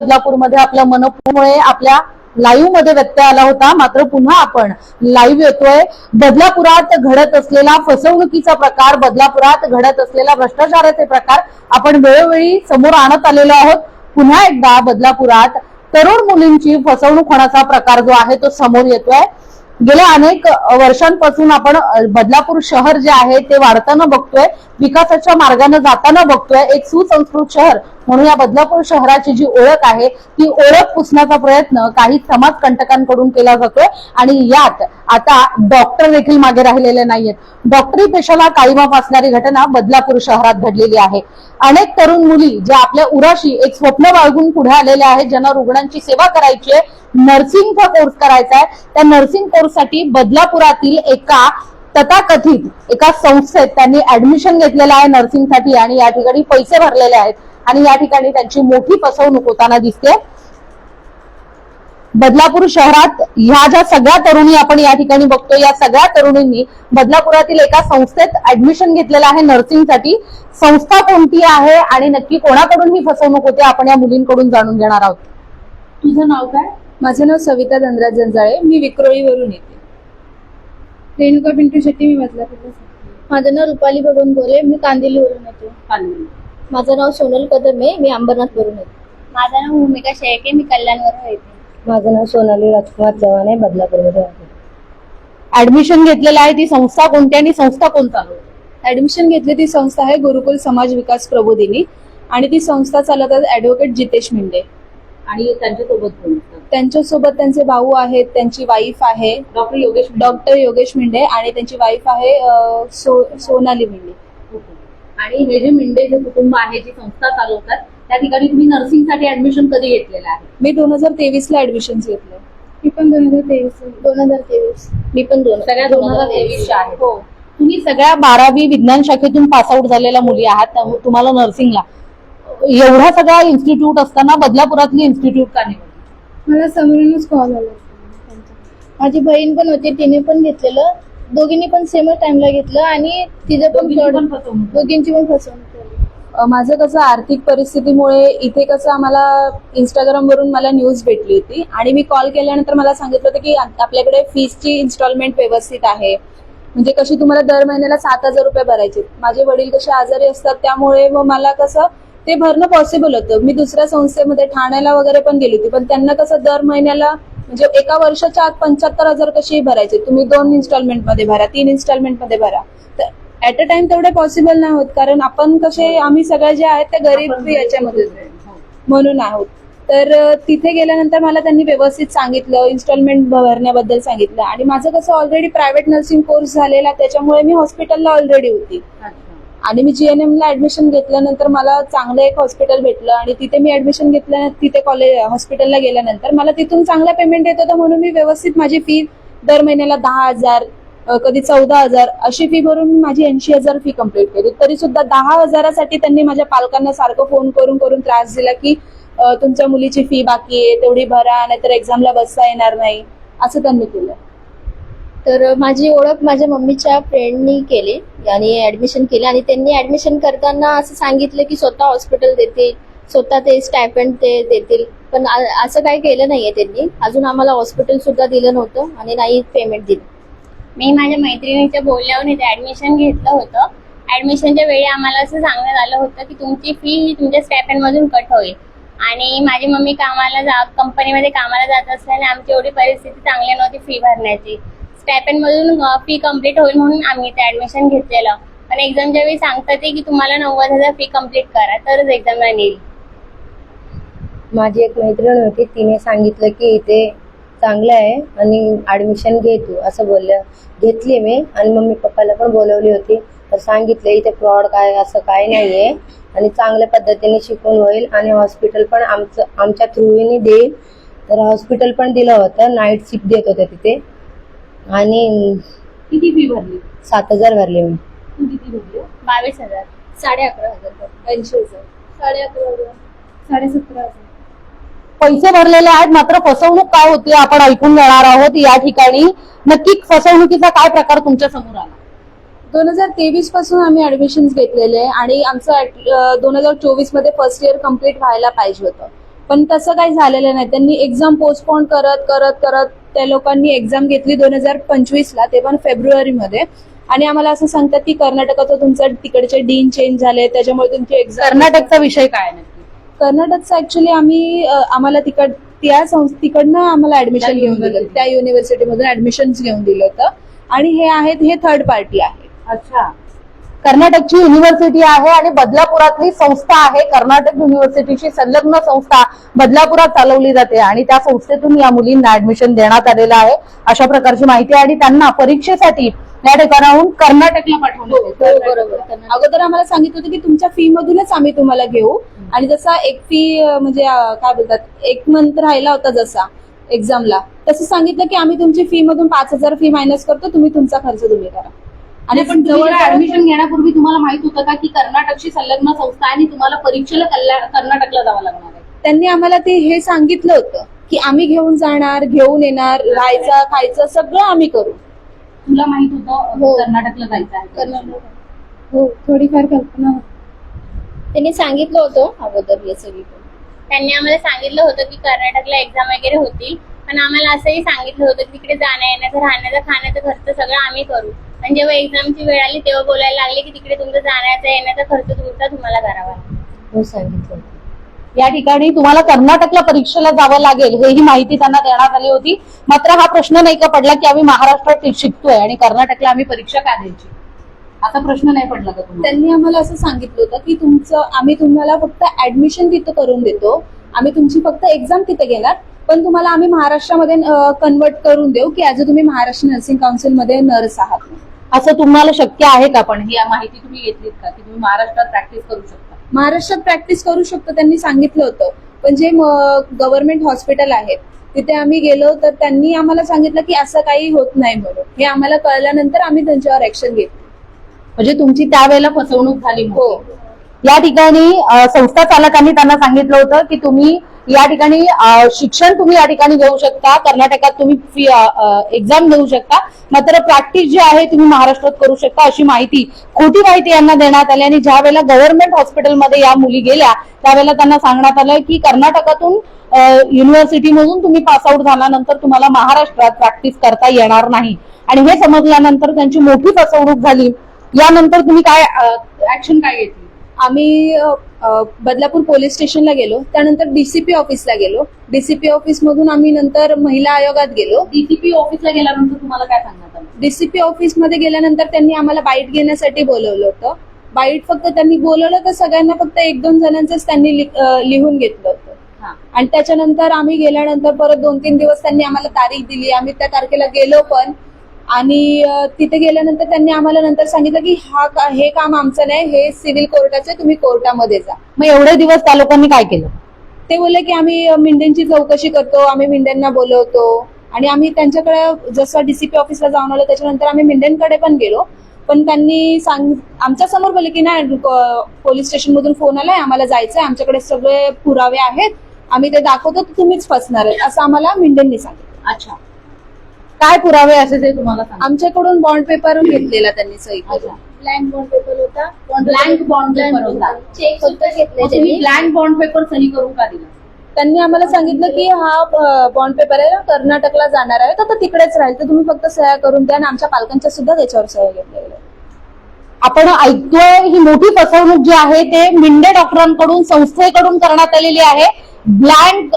बदलापूरमध्ये आपल्या मनपूमुळे आपल्या लाईव्हमध्ये व्यत्यय आला होता. मात्र पुन्हा आपण लाईव्ह येतोय. बदलापुरात घडत असलेला फसवणुकीचा प्रकार बदलापुरात घडत असलेला भ्रष्टाचाराचे प्रकार आपण वेळोवेळी समोर आणत आलेलो आहोत. पुन्हा एकदा बदलापुरात तरुण मुलींची फसवणूक होण्याचा प्रकार जो आहे तो समोर येतोय. गेल्या अनेक वर्षांपासून आपण बदलापूर शहर जे आहे ते वाढताना बघतोय विकासाच्या मार्गाने जाताना बघतोय एक सुसंस्कृत शहर म्हणून या बदलापूर शहराची जी ओळख आहे ती ओळख पुसण्याचा प्रयत्न काही समाज कंटकांकडून केला जातोय आणि यात आता डॉक्टर देखील मागे राहिलेले नाहीयेत. डॉक्टरी पेशाला काळीमा फासणारी घटना बदलापूर शहरात घडलेली आहे. अनेक तरुण मुली ज्या आपल्या उराशी एक स्वप्न बाळगून पुढे आलेल्या आहेत ज्यांना रुग्णांची सेवा करायची आहे नर्सिंगचा कोर्स करायचा आहे त्या नर्सिंग कोर्ससाठी बदलापुरातील एका तथाकथित एका संस्थेत त्यांनी ऍडमिशन घेतलेलं आहे नर्सिंगसाठी आणि या ठिकाणी पैसे भरलेले आहेत. आणि या ठिकाणी त्यांची मोठी फसवणूक होताना दिसते बदलापूर शहरात ह्या ज्या सगळ्या तरुणी आपण या ठिकाणी बघतो या सगळ्या तरुणींनी बदलापुरातील एका संस्थेत ऍडमिशन घेतलेलं आहे नर्सिंगसाठी संस्था कोणती आहे आणि नक्की कोणाकडून ही फसवणूक होते आपण या मुलींकडून जाणून घेणार आहोत. तुझं नाव काय? माझं नाव सविता धनराज जंजाळे मी विक्रोळीवरून येते. रेणुका पिंटू शेट्टी मी बदलापूरला माझं नाव रुपाली भगवान गोरे मी कांदिवलीवरून येते. माझं नाव सोनल कदम आहे मी अंबरनाथवरून येते. माझं नाव भूमिका शेळके मी कल्याणवरून येते. माझं नाव सोनाली राजकुमार चव्हाण आहे बदलापूरमध्ये ऍडमिशन घेतलेलं आहे ती संस्था कोणती आणि संस्था कोण चालवते ऍडमिशन घेतली ती संस्था आहे गुरुकुल समाज विकास प्रबोधिनी आणि ती संस्था चालवतात ऍडव्होकेट जितेश मिंडे. आणि त्यांच्यासोबत कोण? त्यांच्यासोबत त्यांचे भाऊ आहेत त्यांची वाईफ आहे. डॉक्टर योगेश डॉक्टर योगेश मिंडे आणि त्यांची वाईफ आहे अं, सो सोनाली मिंडे. आणि हे जे मिंडे जे कुटुंब आहे जी संस्था चालवतात त्या ठिकाणी तुम्ही नर्सिंगसाठी ऍडमिशन कधी घेतलेलं आहे? मी दोन हजार तेवीस ला ऍडमिशन घेतलं. मी पण दोन हजार तेवीस दोन हजार तेवीस. मी पण दोन सगळ्या दोन हजार तेवीसच्या आहेत. हो. तुम्ही सगळ्या बारावी विज्ञान शाखेतून पास आउट झालेल्या मुली आहात त्यामुळे तुम्हाला नर्सिंगला एवढा सगळा इन्स्टिट्यूट असताना बदलापुरातली इन्स्टिट्यूट का निवडली मला समोरूनच कॉल आला माझी बहीण पण होती तिने पण घेतलेलं. दोघींनी पण सेमच टाइमला घेतलं आणि तिचं पण दोघींची पण फसवणूक. दोघींची पण फसवणूक झाली. अ, माझं कसं आर्थिक परिस्थितीमुळे इथे कसं आम्हाला इंस्टाग्राम वरून मला न्यूज भेटली होती. आणि मी कॉल केल्यानंतर मला सांगितलं होतं की आपल्याकडे फीसची इन्स्टॉलमेंट व्यवस्थित आहे. म्हणजे कशी तुम्हाला दर महिन्याला सात हजार रुपये भरायचे माझे वडील कसे आजारी असतात त्यामुळे मग मला कसं ते भरणं पॉसिबल होतं. मी दुसऱ्या संस्थेमध्ये ठाण्याला वगैरे पण गेली होती पण त्यांना कसं दर महिन्याला म्हणजे एका वर्षाच्या आत पंच्याहत्तर हजार कशी भरायचे? तुम्ही दोन इन्स्टॉलमेंटमध्ये भरा तीन इन्स्टॉलमेंटमध्ये भरा. तर ऍट अ टाइम तेवढे पॉसिबल नाही होत कारण आपण कसे आम्ही सगळे जे आहेत ते गरीब याच्यामध्ये म्हणून आहोत. तर तिथे गेल्यानंतर मला त्यांनी व्यवस्थित सांगितलं इन्स्टॉलमेंट भरण्याबद्दल सांगितलं. आणि माझं कसं ऑलरेडी प्रायव्हेट नर्सिंग कोर्स झालेला त्याच्यामुळे मी हॉस्पिटलला ऑलरेडी होती. आणि मी जीएनएम ला ऍडमिशन घेतल्यानंतर मला चांगलं एक हॉस्पिटल भेटलं आणि तिथे मी ऍडमिशन घेतल्या तिथे कॉलेज हॉस्पिटलला गेल्यानंतर मला तिथून चांगला पेमेंट येत होता म्हणून मी व्यवस्थित माझी फी दर महिन्याला दहा हजार कधी चौदा हजार अशी फी भरून माझी ऐंशी हजार फी कंप्लीट केली. तरी सुद्धा दहा हजारासाठी त्यांनी माझ्या पालकांना सारखं फोन करून करून त्रास दिला की तुमच्या मुलीची फी बाकी आहे तेवढी भरा नाहीतर एक्झामला बसता येणार नाही असं त्यांनी केलं. तर माझी ओळख माझ्या मम्मीच्या फ्रेंडनी केली आणि ऍडमिशन केली आणि त्यांनी ऍडमिशन करताना असं सांगितलं की स्वतः हॉस्पिटल देतील स्वतः ते स्टायपंड ते देतील. पण असं काही केलं नाहीये त्यांनी. अजून आम्हाला हॉस्पिटल सुद्धा दिलं नव्हतं आणि नाही पेमेंट दिलं. मी माझ्या मैत्रिणीच्या बोलल्यावर इथे ऍडमिशन घेतलं होतं. ऍडमिशनच्या वेळी आम्हाला असं सांगण्यात आलं होतं की तुमची फी ही तुमच्या स्टायपंड मधून कट होईल. आणि माझी मम्मी कामाला जा कंपनीमध्ये कामाला जात असल्याने आमची एवढी परिस्थिती चांगली नव्हती फी भरण्याची. स्टायपंड मधून फी कंप्लीट होईल म्हणून आम्ही इथे ऍडमिशन घेतलेलं. पण एक्झामच्या वेळी सांगतात ते की तुम्हाला नव्वद हजार फी कंप्लीट करा तरच एक्झामला नेईल माझी एक मैत्रीण होती तिने सांगितलं की इथे चांगलं आहे आणि ऍडमिशन घे तू असं बोललं. घेतली मी आणि मम्मी पप्पाला पण बोलवली होती. तर सांगितलं इथे फ्रॉड काय असं काय आहे आणि चांगल्या पद्धतीने शिकून होईल आणि हॉस्पिटल पण आमचं आमच्या थ्रूने देईल. तर हॉस्पिटल पण दिलं होतं नाईट शिफ्ट देत होत्या तिथे. आणि किती फी भरली? सात हजार भरले मी. तू किती भरली बावीस हजार. साडे अकरा हजार ऐंशी हजार. साडे अकरा हजार. साडे सतरा हजार. पैसे भरलेले आहेत मात्र फसवणूक काय होती आपण ऐकून घेणार आहोत या ठिकाणी. नक्की फसवणुकीचा काय प्रकार तुमच्यासमोर आला? दोन हजार तेवीसपासून आम्ही ऍडमिशन घेतलेले आहे आणि आमचं दोन हजार चोवीसमध्ये फर्स्ट इयर कंप्लीट व्हायला पाहिजे होतं. पण तसं काही झालेलं नाही. त्यांनी एक्झाम पोस्टपोन करत करत करत त्या लोकांनी एक्झाम घेतली दोन हजार पंचवीसला ते पण फेब्रुवारीमध्ये. आणि आम्हाला असं सांगतात की कर्नाटकाचं तुमचं तिकडचे डीन चेंज झाले त्याच्यामुळे तुमची एक्झाम कर्नाटकचा विषय काय नक्की? कर्नाटकचं ऍक्च्युली आम्ही अ, आम्हाला तिकड त्या संस तिकडनं आम्हाला ऍडमिशन घेऊन दिलं. त्या युनिव्हर्सिटीमधून ऍडमिशन घेऊन दिलं होतं. आणि हे आहेत हे थर्ड पार्टी आहे अच्छा. कर्नाटकची युनिव्हर्सिटी आहे आणि बदलापुरातली संस्था आहे. कर्नाटक युनिव्हर्सिटीची संलग्न संस्था बदलापुरात चालवली जाते आणि त्या संस्थेतून या मुलींना ऍडमिशन देण्यात आलेलं आहे. अशा प्रकारची माहिती आहे आणि त्यांना परीक्षेसाठी या ठिकाणाहून कर्नाटकला पाठवलं हो, हो, बरोबर. अगोदर आम्हाला सांगितलं होतं की तुमच्या फी मधूनच आम्ही तुम्हाला घेऊ. आणि जसा एक फी म्हणजे काय बोलतात एक मंथ राहिला होता जसा एक्झामला तसं सांगितलं की आम्ही तुमची फी मधून पाच हजार फी मायनस करतो तुम्ही तुमचा खर्च तुम्ही करा. आणि पण ऍडमिशन घेण्यापूर्वी तुम्हाला माहीत होतं का की कर्नाटकची संलग्न संस्था आहे आणि तुम्हाला परीक्षेला कर्नाटकला जावं लागणार आहे? त्यांनी आम्हाला ते हे सांगितलं होतं की आम्ही घेऊन जाणार घेऊन येणार राहायचं खायचं सगळं आम्ही करू. तुला माहीत होतं हो. कर्नाटकला जायचं आहे? कर्नाटक. हो थोडीफार कल्पना त्यांनी सांगितलं होतं अगोदर हे सगळी. त्यांनी आम्हाला सांगितलं होतं की कर्नाटकला एक्झाम वगैरे होतील पण आम्हाला असंही सांगितलं होतं की तिकडे जाण्या येण्याचं राहण्याचा खाण्याचा खर्च सगळं आम्ही करू. पण जेव्हा एक्झामची वेळ आली तेव्हा बोलायला लागले की तिकडे तुमचा जाण्याचा येण्याचा खर्च तुमचा तुम्हाला करावा. लागेल हो सांगितलं. होतं. या ठिकाणी तुम्हाला कर्नाटकला परीक्षेला जावं लागेल हेही माहिती त्यांना देण्यात आली होती. मात्र हा प्रश्न नाही का पडला की आम्ही महाराष्ट्रात शिकतोय आणि कर्नाटकला आम्ही परीक्षा का द्यायची? असा प्रश्न नाही पडला का तुम्हाला? त्यांनी आम्हाला असं सांगितलं होतं की तुमचं आम्ही तुम्हाला फक्त ऍडमिशन तिथं करून देतो. आम्ही तुमची फक्त एक्झाम तिथे घेणार. पण तुम्हाला आम्ही महाराष्ट्रामध्ये कन्वर्ट करून देऊ की ऍज अ तुम्ही महाराष्ट्र नर्सिंग काउन्सिलमध्ये नर्स आहात. असं तुम्हाला शक्य आहे का पण? ही माहिती तुम्ही घेतलीत का? की तुम्ही महाराष्ट्रात प्रॅक्टिस करू शकता. महाराष्ट्रात प्रॅक्टिस करू शकतो त्यांनी सांगितलं होतं. पण जे गव्हर्नमेंट हॉस्पिटल आहेत तिथे आम्ही गेलो तर त्यांनी आम्हाला सांगितलं की असं काही होत नाही म्हणून. हे आम्हाला कळल्यानंतर आम्ही त्यांच्यावर ऍक्शन घेतली. म्हणजे तुमची त्यावेळेला फसवणूक झाली हो. या ठिकाणी संस्था चालकांनी त्यांना सांगितलं होतं की तुम्ही या ठिकाणी शिक्षण तुम्ही या ठिकाणी घेऊ शकता. कर्नाटकात तुम्ही फी एक्झाम घेऊ शकता. मात्र प्रॅक्टिस जी आहे तुम्ही महाराष्ट्रात करू शकता अशी माहिती खोटी माहिती यांना देण्यात आली आणि ज्या वेळेला गव्हर्नमेंट हॉस्पिटलमध्ये या मुली गेल्या त्यावेळेला त्यांना सांगण्यात आलं की कर्नाटकातून युनिव्हर्सिटीमधून तुम्ही पासआउट झाल्यानंतर तुम्हाला महाराष्ट्रात प्रॅक्टिस करता येणार नाही. आणि हे समजल्यानंतर त्यांची मोठी फसवणूक झाली. यानंतर तुम्ही काय ऍक्शन काय घेतली? आम्ही बदलापूर पोलीस स्टेशनला गेलो. त्यानंतर डीसीपी ऑफिसला गेलो. डीसीपी ऑफिस मधून आम्ही नंतर महिला आयोगात गेलो. डीसीपी ऑफिसला गेल्यानंतर तुम्हाला काय सांगण्यात आलं? डीसीपी ऑफिसमध्ये गेल्यानंतर त्यांनी आम्हाला बाईट घेण्यासाठी बोलवलं होतं. बाईट फक्त त्यांनी बोलवलं तर सगळ्यांना फक्त एक दोन जणांचंच त्यांनी लिहून घेतलं होतं. आणि त्याच्यानंतर आम्ही गेल्यानंतर परत दोन तीन दिवस त्यांनी आम्हाला तारीख दिली. आम्ही त्या तारखेला गेलो पण आणि तिथे गेल्यानंतर त्यांनी आम्हाला नंतर सांगितलं की हा का- हे काम आमचं नाही हे सिव्हिल कोर्टाचं आहे, तुम्ही कोर्टामध्ये जा. मग एवढे दिवस त्या लोकांनी काय केलं? ते बोलले की आम्ही अ, मिंडेंची चौकशी करतो आम्ही मिंडेंना बोलवतो आणि आम्ही त्यांच्याकडे जसं डीसीपी ऑफिसला जाऊन आलो त्याच्यानंतर आम्ही मिंडेंकडे पण गेलो. पण त्यांनी सांग आमच्यासमोर बोलले की नाही पोलीस स्टेशन मधून फोन आलाय आम्हाला जायचंय आमच्याकडे सगळे पुरावे आहेत आम्ही ते दाखवतो तुम्हीच फसणार आहेत असं आम्हाला मिंडेंनी सांगितलं. अच्छा. काय पुरावे असे ते तुम्हाला सांगा. आमच्याकडून बॉन्ड पेपर घेतलेला त्यांनी सही करून. अच्छा. ब्लँक बॉन्ड पेपर होता. ब्लँक बॉन्ड पेपर होता. चेक फक्त घेतले मग तुम्ही त्यांनी. ब्लँक बॉन्ड पेपर सही करून का दिला? त्यांनी आम्हाला सांगितलं की हा बॉन्ड पेपर आहे कर्नाटकला जाणार आहे. तर तो तिकडेच राहील. तर तुम्ही फक्त सह्या करून द्या आणि आमच्या पालकांच्या सुद्धा त्याच्यावर सह्या घेतल्या गेल्या आपण ऐकतोय ही मोठी फसवणूक जी आहे ते मिंडे डॉक्टरांकडून संस्थेकडून करण्यात आलेली आहे. ब्लँक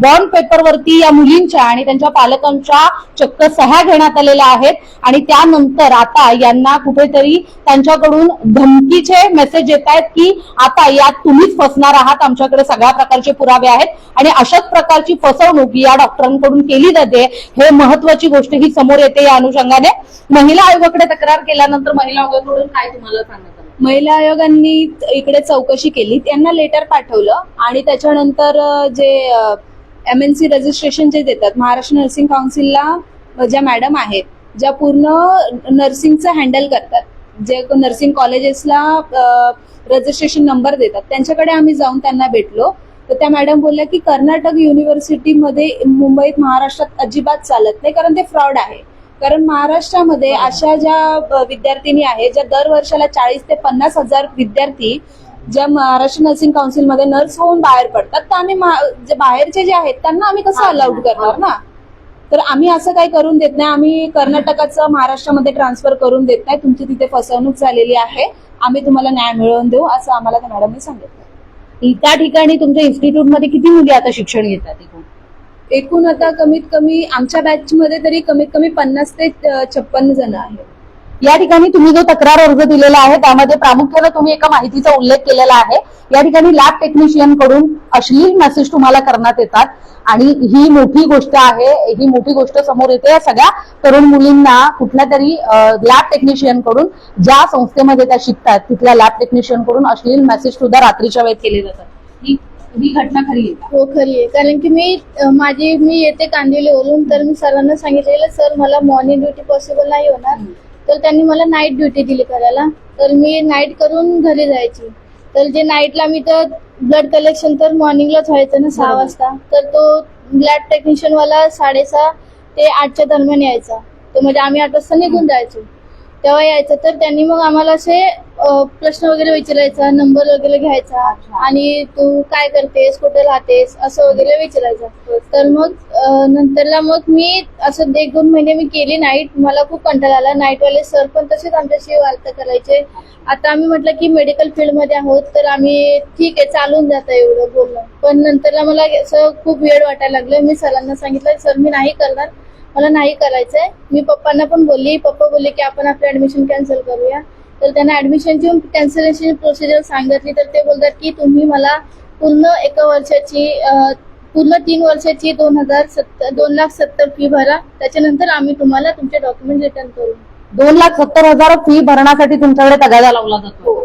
बॉन्ड पेपरवरती या मुलींच्या आणि त्यांच्या पालकांच्या चक्क सह्या घेण्यात आलेल्या आहेत. आणि त्यानंतर आता यांना कुठेतरी त्यांच्याकडून धमकीचे मेसेज येत आहेत की आता यात तुम्हीच फसणार आहात आमच्याकडे सगळ्या प्रकारचे पुरावे आहेत. आणि अशाच प्रकारची फसवणूक या डॉक्टरांकडून केली जाते हे महत्वाची गोष्ट ही समोर येते या अनुषंगाने. महिला आयोगाकडे तक्रार केल्यानंतर महिला आयोगाकडून काय तुम्हाला सांगा महिला आयोगांनी इकडे चौकशी केली. त्यांना लेटर पाठवलं आणि त्याच्यानंतर जे एम एन सी रजिस्ट्रेशन जे देतात महाराष्ट्र नर्सिंग काउन्सिलला ज्या मॅडम आहेत ज्या पूर्ण नर्सिंगचं हँडल करतात. जे नर्सिंग कॉलेजेसला रजिस्ट्रेशन नंबर देतात. त्यांच्याकडे आम्ही जाऊन त्यांना भेटलो. तर त्या मॅडम बोलल्या की कर्नाटक युनिव्हर्सिटीमध्ये मुंबईत महाराष्ट्रात अजिबात चालत नाही कारण ते फ्रॉड आहे. कारण महाराष्ट्रामध्ये अशा ज्या विद्यार्थिनी आहेत ज्या दर वर्षाला चाळीस ते पन्नास हजार विद्यार्थी ज्या महाराष्ट्र नर्सिंग काउन्सिलमध्ये नर्स होऊन बाहेर पडतात तर आम्ही जे बाहेरचे जे आहेत त्यांना आम्ही कसं अलाउड करणार ना? तर आम्ही असं काही करून देत नाही. आम्ही कर्नाटकाचं महाराष्ट्रामध्ये ट्रान्सफर करून देत नाही. तुमची तिथे फसवणूक झालेली आहे. आम्ही तुम्हाला न्याय मिळवून देऊ असं आम्हाला त्या मॅडमने सांगितलं. त्या ठिकाणी तुमच्या इन्स्टिट्यूटमध्ये किती मुली आता शिक्षण घेतात? एकूण? आता कमीत कमी आमच्या बॅच मध्ये तरी कमीत कमी पन्नास ते छप्पन छप्पन्न जण आहेत. या ठिकाणी तुम्ही जो तक्रार अर्ज दिलेला आहे त्यामध्ये प्रामुख्याने तुम्ही एका माहितीचा उल्लेख केलेला आहे. या ठिकाणी लॅब टेक्निशियनकडून अश्लील मेसेज तुम्हाला करण्यात येतात. आणि ही मोठी गोष्ट आहे ही मोठी गोष्ट समोर येते. या सगळ्या तरुण मुलींना कुठल्या तरी लॅब टेक्निशियनकडून ज्या संस्थेमध्ये त्या शिकतात तिथल्या लॅब टेक्निशियनकडून अश्लील मेसेज सुद्धा रात्रीच्या वेळेत केले जातात. ही घटना खरी आहे? हो खरी आहे. कारण की मी अ, माझी मी येते कांदिवलीवरून तर मी सरांना सांगितलेलं सर मला मॉर्निंग ड्युटी पॉसिबल नाही होणार. तर त्यांनी मला नाईट ड्युटी दिली करायला. तर मी नाईट करून घरी जायची. तर जे नाईटला मी तर ब्लड कलेक्शन तर मॉर्निंगलाच व्हायचं ना सहा बरोबर. वाजता. तर तो ब्लड टेक्निशियन वाला साडेसहा ते आठच्या दरम्यान यायचा. तो म्हणजे आम्ही आठ वाजता निघून जायचो. तेव्हा यायचं. तर त्यांनी मग आम्हाला असे प्रश्न वगैरे विचारायचा नंबर वगैरे घ्यायचा. आणि तू काय करतेस कुठे राहतेस असं वगैरे विचारायचं. तर मग नंतरला मग मी असं एक दोन महिने मी केली नाईट मला खूप कंटाळा आला. नाईटवाले सर पण तसेच आमच्याशी वार्ता करायचे. आता आम्ही म्हटलं की मेडिकल फील्डमध्ये आहोत तर आम्ही ठीक आहे चालून जातं एवढं बोलणं. पण नंतरला मला असं खूप वेळ वाटायला लागलं. मी सरांना सांगितलं सर मी नाही करणार. मला नाही करायचंय. मी पप्पांना पण बोलली पप्पा बोलले की आपण आपलं ऍडमिशन कॅन्सल करूया. तर त्यांना ऍडमिशनची कॅन्सलेशन प्रोसिजर सांगितली तर ते बोलतात की तुम्ही मला पूर्ण एका वर्षाची पूर्ण तीन वर्षाची दोन हजार सत्तर दोन लाख सत्तर फी भरा. त्याच्यानंतर आम्ही तुम्हाला तुमचे डॉक्युमेंट रिटर्न करू. दोन लाख सत्तर हजार फी भरण्यासाठी तुमच्याकडे तगादा लावला जातो.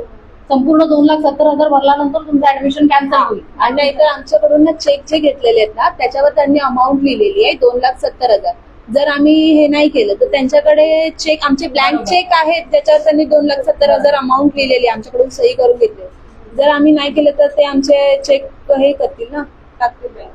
संपूर्ण दोन लाख सत्तर हजार भरल्यानंतर तुमचं ऍडमिशन कॅन्सल होईल. आणि नाहीतर आमच्याकडून ना चेक जे घेतलेले आहेत ना त्याच्यावर त्यांनी अमाऊंट लिहिलेली आहे दोन लाख सत्तर हजार. जर आम्ही हे नाही केलं तर त्यांच्याकडे चेक आमचे ब्लँक चेक आहेत ज्याच्यावर त्यांनी दोन लाख सत्तर हजार अमाऊंट लिहिलेली आमच्याकडून सही करून घेतली जर आम्ही नाही केलं तर ते आमचे चेक हे करतील ना.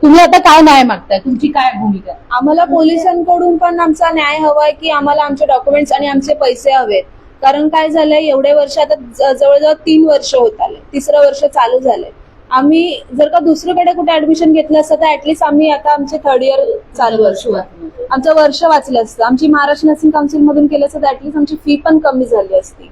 तुम्ही आता काय न्याय मागताय? तुमची काय भूमिका? आम्हाला पोलिसांकडून पण आमचा न्याय हवाय की आम्हाला आमचे डॉक्युमेंट्स आणि आमचे पैसे हवेत कारण काय झालंय एवढे वर्ष आता जवळजवळ तीन वर्ष होत आले तिसरं वर्ष चालू झालंय. आम्ही जर का दुसरीकडे कुठे ऍडमिशन घेतलं असतं तर ऍटलीस्ट आम्ही आता आमचे थर्ड इयर चालू वर्ष आमचं वर्ष वाचलं असतं. आमची महाराष्ट्र नर्सिंग काउन्सिल मधून केलं असतं तर ऍटलीस्ट आमची फी पण कमी झाली असती.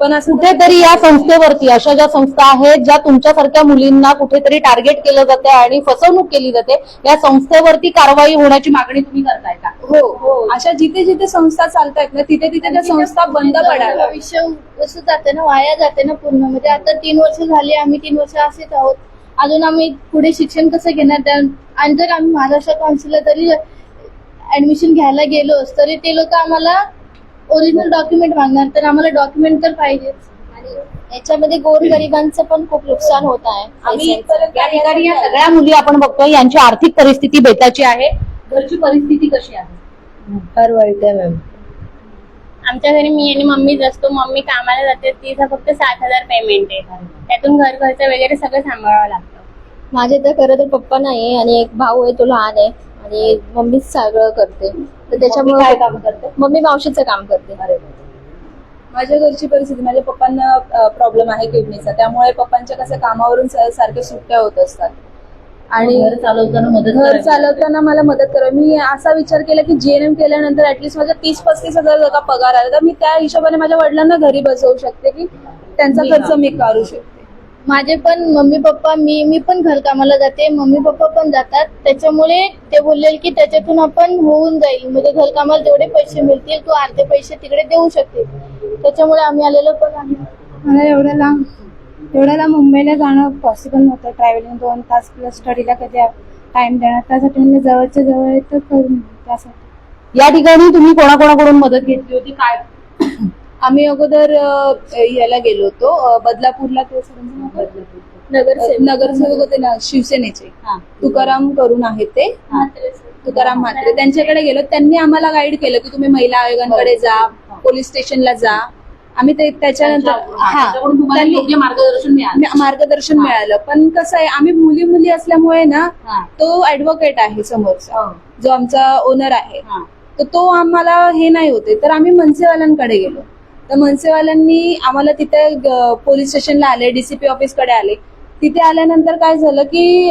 पण असं कुठेतरी या संस्थेवरती अशा ज्या संस्था आहेत ज्या तुमच्यासारख्या मुलींना कुठेतरी टार्गेट केलं जाते आणि फसवणूक केली जाते या संस्थेवरती कारवाई होण्याची मागणी तुम्ही करताय का? हो हो. अशा जिथे जिथे संस्था चालतायत ना तिथे तिथे त्या संस्था बंद पडायला विषय कसं जाते ना वाया जाते ना पूर्ण. म्हणजे आता तीन वर्ष झाली आम्ही तीन वर्ष असेच आहोत. अजून आम्ही पुढे शिक्षण कसं घेणार? त्या आणि जर आम्ही महाराष्ट्र काउन्सिलला जरी ऍडमिशन घ्यायला गेलोच तरी ते लोक आम्हाला ओरिजिनल डॉक्युमेंट मागणार तर आम्हाला डॉक्युमेंट तर पाहिजेच. आणि याच्यामध्ये गोरगरिबांचं पण खूप नुकसान होत आहे. आम्ही पैशांचं. या ठिकाणी या सगळ्या मुली आपण बघतोय यांची आर्थिक परिस्थिती बेताची आहे. घरची परिस्थिती कशी आहे? फार वाईट आहे मॅम आमच्या घरी मी आणि मम्मीच असतो मम्मी कामाला जाते तिचं फक्त सात हजार पेमेंट आहे. त्यातून घर खर्च वगैरे सगळं सांभाळावं लागतं. माझे तर खरं तर पप्पा नाहीये आणि एक भाऊ आहे तो लहान आहे. आणि मम्मीच सगळं करते. तर मम्मी त्याच्यामुळे काय काम करते? मम्मी मावशीचं काम करते. माझ्या घरची परिस्थिती माझ्या पप्पांना प्रॉब्लेम आहे किडनीचा. त्यामुळे पप्पांच्या कसं कामावरून सारख्या सुट्ट्या होत असतात. आणि घर चालवताना मदत घर. चालवताना मला मदत करा मी असा विचार केला की जीएनएम केल्यानंतर ऍटलीस्ट माझा तीस पस्तीस हजार जर का पगार आला तर मी त्या हिशोबाने माझ्या वडिलांना घरी बसवू शकते की त्यांचा खर्च मी काढू शकते. माझे पण मम्मी पप्पा मी मी पण घरकामाला जाते. मम्मी पप्पा पण जातात. त्याच्यामुळे ते बोलले की त्याच्यातून आपण होऊन जाईल. म्हणजे घरकामाला जेवढे पैसे मिळतील तू अर्धे पैसे तिकडे देऊ शकते त्याच्यामुळे आम्ही आलेलो पण आहे मला एवढं लांब एवढ्या लांब मुंबईला जाणं पॉसिबल नव्हतं. ट्रॅव्हलिंग दोन तास प्लस स्टडीला कधी टाइम देणार त्यासाठी म्हणजे जवळच्या जवळ तर करून त्यासाठी. या ठिकाणी तुम्ही कोणाकोणाकडून मदत घेतली होती? काय आम्ही अगोदर याला गेलो होतो बदलापूरला नाव काय? नगरसेवक. होते ना शिवसेनेचे. हा. तुकाराम करून आहेत ते. तुकाराम म्हात्रे. त्यांच्याकडे गेलो. त्यांनी आम्हाला गाईड केलं की तुम्ही महिला आयोगांकडे जा पोलीस स्टेशनला जा. आम्ही ते त्याच्यानंतर हा. मार्गदर्शन मिळालं. मार्गदर्शन मिळालं. पण कसं आहे आम्ही मुली मुली असल्यामुळे ना हा. तो ऍडव्होकेट आहे समोरचा. हो. जो आमचा ओनर आहे. हा. तर तो आम्हाला हे नाही होते. तर आम्ही मनसेवाल्यांकडे गेलो. तर मनसेवाल्यांनी आम्हाला तिथे पोलीस स्टेशनला आले डीसीपी ऑफिसकडे आले. तिथे आल्यानंतर काय झालं की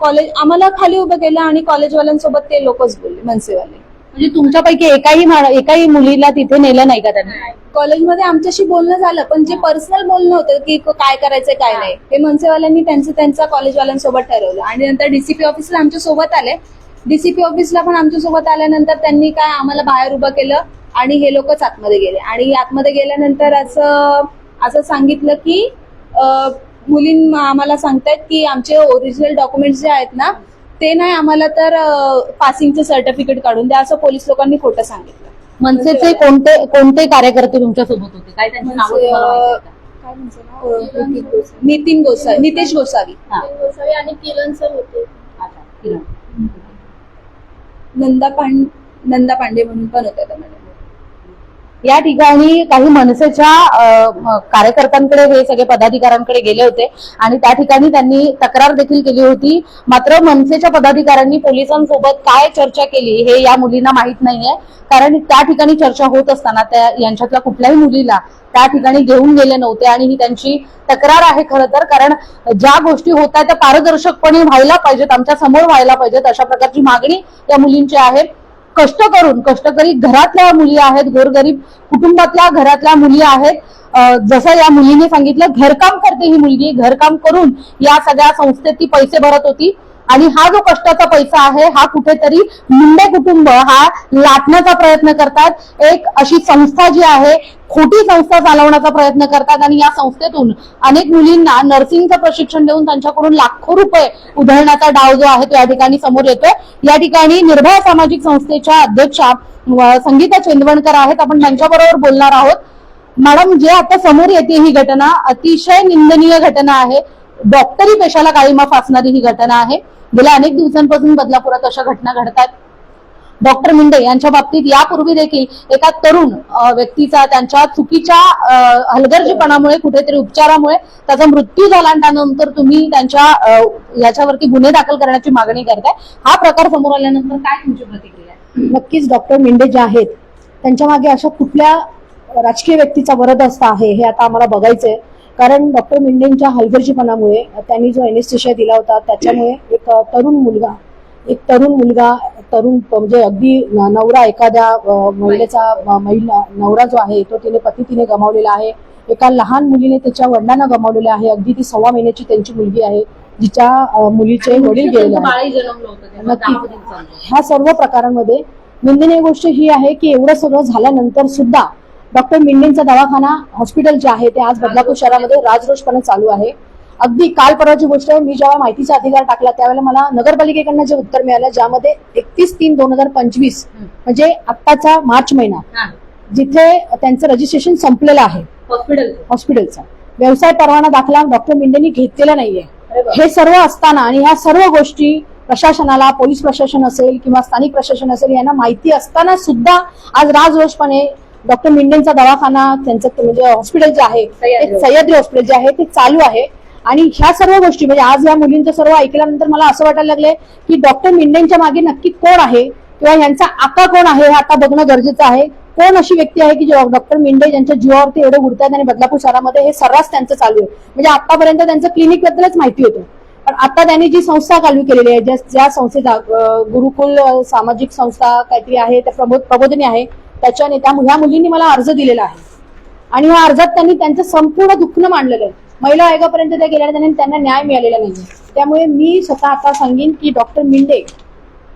कॉलेज आम्हाला खाली उभं केलं आणि कॉलेजवाल्यांसोबत ते लोकच बोलले मनसेवाले. म्हणजे तुमच्यापैकी एकाही एकाही मुलीला तिथे नेलं नाही का त्यांनी? कॉलेजमध्ये आमच्याशी बोलणं झालं पण जे पर्सनल बोलणं होतं की काय करायचंय काय नाही हे. मनसेवाल्यांनी त्यांचं त्यांच्या कॉलेजवाल्यांसोबत ठरवलं. आणि नंतर डीसीपी ऑफिसला आमच्यासोबत आले. डीसीपी ऑफिसला पण आमच्यासोबत आल्यानंतर त्यांनी काय आम्हाला बाहेर उभं केलं आणि हे लोकच आतमध्ये गेले. आणि आतमध्ये गेल्यानंतर असं असं सांगितलं की मुलीं आम्हाला सांगतायत की आमचे ओरिजिनल डॉक्युमेंट्स जे आहेत ना ते नाही आम्हाला तर पासिंगचं सर्टिफिकेट काढून द्या असं पोलीस लोकांनी खोटं सांगितलं. मनसेचे कोणते कोणते कार्यकर्ते तुमच्यासोबत होते? काय त्यांची नावं म्हणजे? काय म्हणतो नितीन गोसावी. नितेश गोसावी. हा. गोसावी आणि किरण सर होते. किरण. नंदा पांड नंदा पांडे म्हणून पण होत्या त्यामध्ये या ठिकाणी काही मनसेच्या कार्यकर्त्यांकडे हे सगळे पदाधिकाऱ्यांकडे गेले होते आणि त्या ठिकाणी त्यांनी तक्रार देखील केली होती. मात्र मनसेच्या पदाधिकाऱ्यांनी पोलिसांसोबत काय चर्चा केली हे या मुलींना माहीत नाहीये. कारण त्या ठिकाणी चर्चा होत असताना त्या यांच्यातल्या कुठल्याही मुलीला त्या ठिकाणी घेऊन गेले नव्हते आणि ही त्यांची तक्रार आहे खरं तर. कारण ज्या गोष्टी होत आहेत त्या पारदर्शकपणे व्हायला पाहिजेत आमच्यासमोर व्हायला पाहिजेत. अशा प्रकारची मागणी या मुलींची आहे. कष्ट करून कष्टकरी घरातल्या मुली आहेत गोरगरीब कुटुंबातल्या घरातल्या मुली आहेत. जसं या मुलीने सांगितलं घरकाम करते ही मुलगी घरकाम करून या सगळ्या संस्थेत ती पैसे भरत होती. आणि हा जो कष्टाचा पैसा आहे हा कुठेतरी मुंडे कुटुंब हा लाटण्याचा प्रयत्न करतात. एक अशी संस्था जी आहे खोटी संस्था चालवण्याचा प्रयत्न करतात आणि या संस्थेतून अनेक मुलींना नर्सिंगचं प्रशिक्षण देऊन त्यांच्याकडून लाखो रुपये उधळण्याचा डाव जो आहे तो या ठिकाणी समोर येतोय. या ठिकाणी निर्भया सामाजिक संस्थेच्या अध्यक्षा संगीता चेंदवणकर आहेत. आपण त्यांच्याबरोबर बोलणार आहोत. मॅडम जे आता समोर येते ही घटना अतिशय निंदनीय घटना आहे. डॉक्टरी पेशाला काळीमा फासणारी ही घटना आहे. गेल्या अनेक दिवसांपासून बदलापुरात अशा घटना घडतात डॉक्टर मुंडे यांच्या बाबतीत यापूर्वी देखील एका तरुण व्यक्तीचा त्यांच्या चुकीच्या हलगर्जीपणामुळे कुठेतरी उपचारामुळे त्याचा मृत्यू झाला आणि त्यानंतर तुम्ही त्यांच्या याच्यावरती गुन्हे दाखल करण्याची मागणी करताय. हा प्रकार समोर आल्यानंतर काय तुमची प्रतिक्रिया आहे? नक्कीच डॉक्टर मुंडे जे आहेत त्यांच्या मागे अशा कुठल्या राजकीय व्यक्तीचा वरद असता आहे हे आता आम्हाला बघायचंय. कारण डॉक्टर मेंढेंच्या हलगर्जीपणामुळे त्यांनी जो एनेस्थिशिया दिला होता त्याच्यामुळे एक तरुण मुलगा एक तरुण मुलगा तरुण म्हणजे अगदी नवरा एखाद्या महिलेचा महिला नवरा जो आहे तो तिने पती तिने गमावलेला आहे. एका लहान मुलीने त्याच्या वडिलांना गमावलेले आहे. अगदी ती सव्वा महिन्याची त्यांची मुलगी आहे जिच्या मुलीचे वडील गेलेले तेव्हा नक्की. ह्या सर्व प्रकारांमध्ये निंदनीय गोष्ट ही आहे की एवढं सगळं झाल्यानंतर सुद्धा डॉक्टर मिंडेंचा दवाखाना हॉस्पिटल जे आहे ते आज बदलापूर शहरामध्ये राजरोषपणे चालू आहे. अगदी काल परवाची गोष्ट आहे मी जेव्हा माहितीचा अधिकार टाकला त्यावेळेला मला नगरपालिकेकडनं जे उत्तर मिळालं ज्यामध्ये एकतीस तीन दोन हजार पंचवीस म्हणजे आत्ताचा मार्च महिना. जिथे त्यांचं रजिस्ट्रेशन संपलेलं आहे. हॉस्पिटलचं. हॉस्पिटलचा. व्यवसाय परवाना दाखला डॉक्टर मिंडेनी घेतलेला नाहीये. हे सर्व असताना आणि ह्या सर्व गोष्टी प्रशासनाला पोलीस प्रशासन असेल किंवा स्थानिक प्रशासन असेल यांना माहिती असताना सुद्धा आज राजरोषपणे डॉक्टर मिंडेंचा दवाखाना त्यांचं म्हणजे हॉस्पिटल जे आहे सह्याद्री ते सह्याद्री हॉस्पिटल जे आहे ते चालू आहे. आणि ह्या सर्व गोष्टी म्हणजे आज या मुलींचं सर्व ऐकल्यानंतर मला असं वाटायला लागलंय की डॉक्टर मिंडेंच्या मागे नक्की कोण आहे? किंवा यांचा आका कोण आहे? हे आता बघणं गरजेचं आहे. कोण अशी व्यक्ती आहे की डॉक्टर मिंडे ज्यांच्या जीवावरती एवढे उडतात आणि बदलापूर शहरामध्ये हे सर्रास त्यांचं चालू आहे. म्हणजे आतापर्यंत त्यांचं क्लिनिक बद्दलच माहिती होतं. पण आता त्यांनी जी संस्था चालू केलेली आहे ज्या ज्या संस्थेचा गुरुकुल सामाजिक संस्था काहीतरी आहे त्या प्रबोध प्रबोधिनी आहे त्याच्याने त्या ह्या मुलींनी मला अर्ज दिलेला आहे. आणि ह्या अर्जात त्यांनी त्यांचं संपूर्ण दुःखनं मांडलेलं आहे. महिला आयोगापर्यंत त्या गेल्या त्यांनी त्यांना न्याय मिळालेला नाही त्यामुळे मी स्वतः आता सांगेन की डॉक्टर मिंडे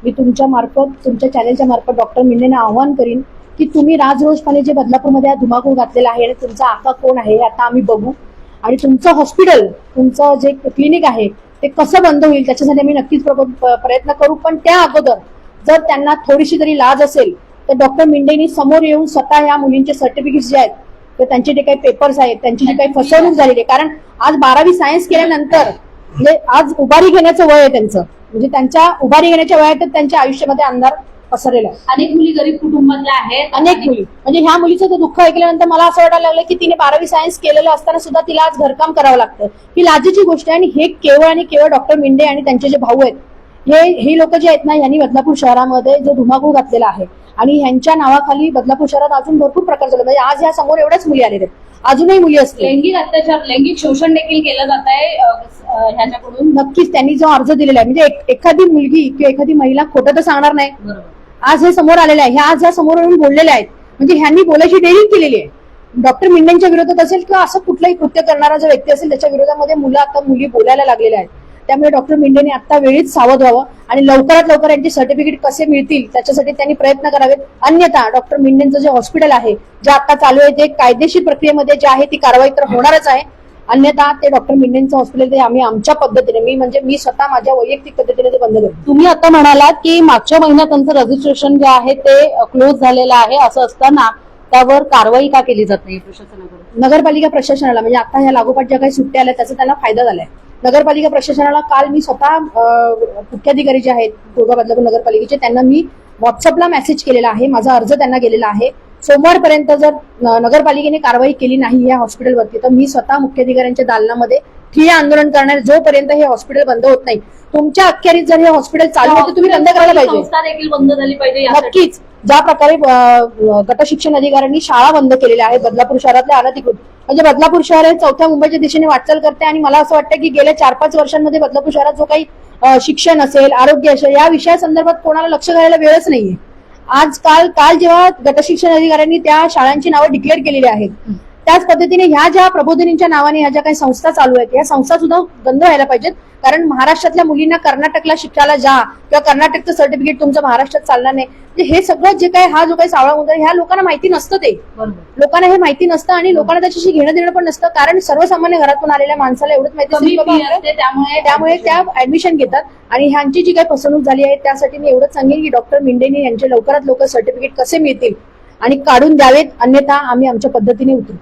मी तुमच्या मार्फत तुमच्या चॅनलच्या मार्फत डॉक्टर मिंडेंना आव्हान करीन की तुम्ही राजरोजपणे जे बदलापूरमध्ये हा धुमाकूळ घातलेला आहे आणि तुमचा आका कोण आहे हे आता आम्ही बघू. आणि तुमचं हॉस्पिटल तुमचं जे क्लिनिक आहे ते कसं बंद होईल त्याच्यासाठी आम्ही नक्कीच प्रयत्न करू. पण त्या अगोदर जर त्यांना थोडीशी तरी लाज असेल तर डॉक्टर मिंडेनी समोर येऊन स्वतः या मुलींचे सर्टिफिकेट जे आहेत तर त्यांचे जे काही पेपर्स आहेत त्यांची जी काही फसवणूक झालेली आहे. कारण आज बारावी सायन्स केल्यानंतर म्हणजे आज उभारी घेण्याचं वय आहे त्यांचं. म्हणजे त्यांच्या उभारी घेण्याच्या वयातच त्यांच्या आयुष्यामध्ये अंधार पसरलेला आहे. अनेक मुली गरीब कुटुंबातल्या आहेत. अनेक मुली. म्हणजे ह्या मुलीचं ते दुःख ऐकल्यानंतर मला असं वाटायला लागलं की तिने बारावी सायन्स केलेलं असताना सुद्धा तिला आज घरकाम करावं लागतं. ही लाजेची गोष्ट आहे आणि हे केवळ आणि केवळ डॉक्टर मिंडे आणि त्यांचे जे भाऊ आहेत हे ही लोक जे आहेत ना यांनी बदलापूर शहरामध्ये जो धुमाकूळ घातलेला आहे आणि ह्यांच्या नावाखाली बदलापूर शहरात अजून भरपूर प्रकार झाले. म्हणजे आज या समोर एवढ्याच मुली आलेल्या आहेत. अजूनही मुली असतील. लैंगिक अत्याचार लैंगिक शोषण देखील केलं जात आहे ह्याच्याकडून. नक्कीच त्यांनी जो अर्ज दिलेला आहे म्हणजे एखादी मुलगी किंवा एखादी महिला खोटं तर सांगणार नाही. आज हे समोर आलेले आहे. ह्या आज या समोर येऊन बोललेल्या आहेत. म्हणजे ह्यांनी बोलायची डेअरिंग केलेली आहे. डॉक्टर मिंडेंच्या विरोधात असेल किंवा असं कुठलंही कृत्य करणारा जो व्यक्ती असेल त्याच्या विरोधामध्ये मुलं आता मुली बोलायला लागलेल्या आहेत. त्यामुळे डॉक्टर मिंडेने आता वेळीच सावध व्हावं आणि लवकरात लवकर यांचे सर्टिफिकेट कसे मिळतील त्याच्यासाठी त्यांनी प्रयत्न करावेत. अन्यथा डॉक्टर मिंडेंचं जे हॉस्पिटल आहे जे आता चालू आहे ते कायदेशीर प्रक्रियेमध्ये जे आहे ती कारवाई तर होणारच आहे. अन्यथा ते डॉक्टर मिंडेंचं हॉस्पिटल ते आम्ही आमच्या पद्धतीने मी म्हणजे मी स्वतः माझ्या वैयक्तिक पद्धतीने ते बंद करतो. तुम्ही आता म्हणालात की मागच्या महिन्यात त्यांचं रजिस्ट्रेशन जे आहे ते क्लोज झालेलं आहे असं असताना त्यावर कारवाई का केली जात नाही? प्रशासनाकडून. नगरपालिका प्रशासनाला म्हणजे आता ह्या लागोपाठ ज्या काही सुट्ट्या आल्या त्याचा त्यांना फायदा झालाय. नगरपालिका प्रशासनाला काल मी स्वतः मुख्याधिकारी जे आहेत दुर्गा बदलापूर नगरपालिकेचे त्यांना मी व्हॉट्सअपला मेसेज केलेला आहे. माझा अर्ज त्यांना गेलेला आहे. सोमवारपर्यंत जर नगरपालिकेने कारवाई केली नाही या हॉस्पिटलवरती तर मी स्वतः मुख्याधिकाऱ्यांच्या दालनामध्ये ठिय्या आंदोलन करणार. जोपर्यंत हे हॉस्पिटल बंद होत नाही. तुमच्या अखेरीत जर हे हॉस्पिटल चालू आहे तर तुम्ही बंद करायला पाहिजे. नक्कीच. ज्या प्रकारे गट शिक्षण अधिकाऱ्यांनी शाळा बंद केलेल्या आहेत बदलापूर शहरातल्या अनधिकृत. म्हणजे बदलापूर शहर हे चौथ्या मुंबईच्या दिशेने वाटचाल करते आणि मला असं वाटतं की गेल्या चार पाच वर्षांमध्ये बदलापूर शहरात जो काही शिक्षण असेल आरोग्य असेल या विषयासंदर्भात कोणाला लक्ष घालायला वेळच नाहीये. आज काल काल जेव्हा गट शिक्षण अधिकाऱ्यांनी त्या शाळांची नावं डिक्लेअर केलेली आहेत त्याच पद्धतीने ह्या ज्या प्रबोधिनीच्या नावाने ह्या ज्या काही संस्था चालू आहेत या संस्था सुद्धा बंद व्हायला पाहिजेत. कारण महाराष्ट्रातल्या मुलींना कर्नाटकला शिक्षाला जा किंवा कर्नाटकचं सर्टिफिकेट तुमचं महाराष्ट्रात चालणार नाही. म्हणजे हे सगळं जे काही हा जो काही सावळा मुद्दा ह्या लोकांना माहिती नसतं ते. लोकांना हे माहिती नसतं आणि लोकांना त्याच्याशी घेणं देणं पण नसतं. कारण सर्वसामान्य घरातून आलेल्या माणसाला एवढंच माहिती त्यामुळे त्यामुळे त्या ऍडमिशन घेतात. आणि ह्यांची जी काही फसवणूक झाली आहे त्यासाठी मी एवढंच सांगेन की डॉक्टर मिंडेने यांचे लवकरात लवकर सर्टिफिकेट कसे मिळतील आणि काढून द्यावेत अन्यथा आम्ही आमच्या पद्धतीने उतरू.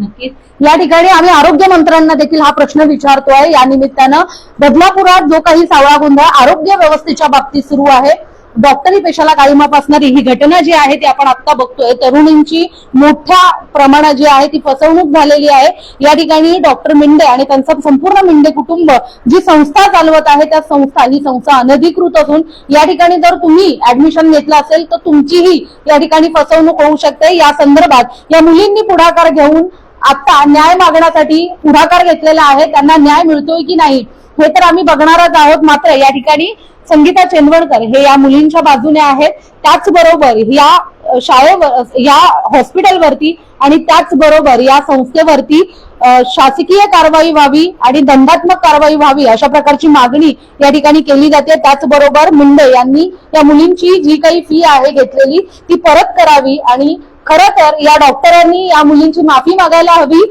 या ठिकाणी आम्ही आरोग्य मंत्र्यांना देखील हा प्रश्न विचारतोय. या निमित्तानं बदलापुरात जो काही सावळा गोंधळ आरोग्य व्यवस्थेच्या बाबतीत सुरू आहे डॉक्टरी पेशाला काळीमा असणारी ही घटना जी आहे ती आपण आता बघतोय. तरुणींची मोठ्या प्रमाणात जी आहे ती फसवणूक झालेली आहे. या ठिकाणी डॉक्टर मिंडे आणि त्यांचं संपूर्ण मिंडे कुटुंब जी संस्था चालवत आहे त्या संस्था ही संस्था अनधिकृत असून या ठिकाणी जर तुम्ही ऍडमिशन घेतलं असेल तर तुमचीही या ठिकाणी फसवणूक होऊ शकते. या संदर्भात या मुलींनी पुढाकार घेऊन आता न्याय मागण्यासाठी पुढाकार घेतलेला आहे. त्यांना न्याय मिळतोय की नाही हे तर आम्ही बघणारच आहोत. मात्र या ठिकाणी संगीता चेंदवणकर हे या मुलींच्या बाजूने आहेत. त्याचबरोबर या शाळेवर या हॉस्पिटलवरती आणि त्याचबरोबर या संस्थेवरती शासकीय कारवाई व्हावी आणि दंडात्मक कारवाई व्हावी अशा प्रकारची मागणी या ठिकाणी केली जाते. त्याचबरोबर मुंडे यांनी या मुलींची जी काही फी आहे घेतलेली ती परत करावी आणि खर तर या डॉक्टरांनी या मुलींची माफी मागायला हवी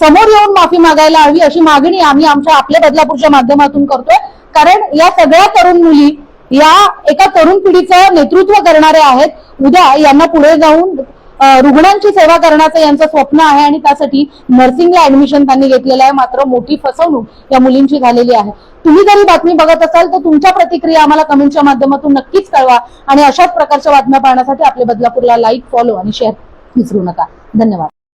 समोर येऊन माफी मागायला हवी अशी मागणी आम्ही आमच्या आपल्या बदलापूरच्या माध्यमातून करतोय. कारण या सगळ्या तरुण मुली या एका तरुण पिढीचं नेतृत्व करणारे आहेत. उद्या यांना पुढे जाऊन रुग्णांची सेवा करण्याचं यांचं स्वप्न आहे आणि त्यासाठी नर्सिंगला ऍडमिशन त्यांनी घेतलेलं आहे. मात्र मोठी फसवणूक या मुलींची झालेली आहे. तुम्ही जरी बातमी बघत असाल तर तुमच्या प्रतिक्रिया आम्हाला कमेंटच्या माध्यमातून नक्कीच कळवा आणि अशाच प्रकारच्या बातम्या पाहण्यासाठी आपल्या बदलापूरला लाईक फॉलो आणि शेअर विसरू नका. धन्यवाद.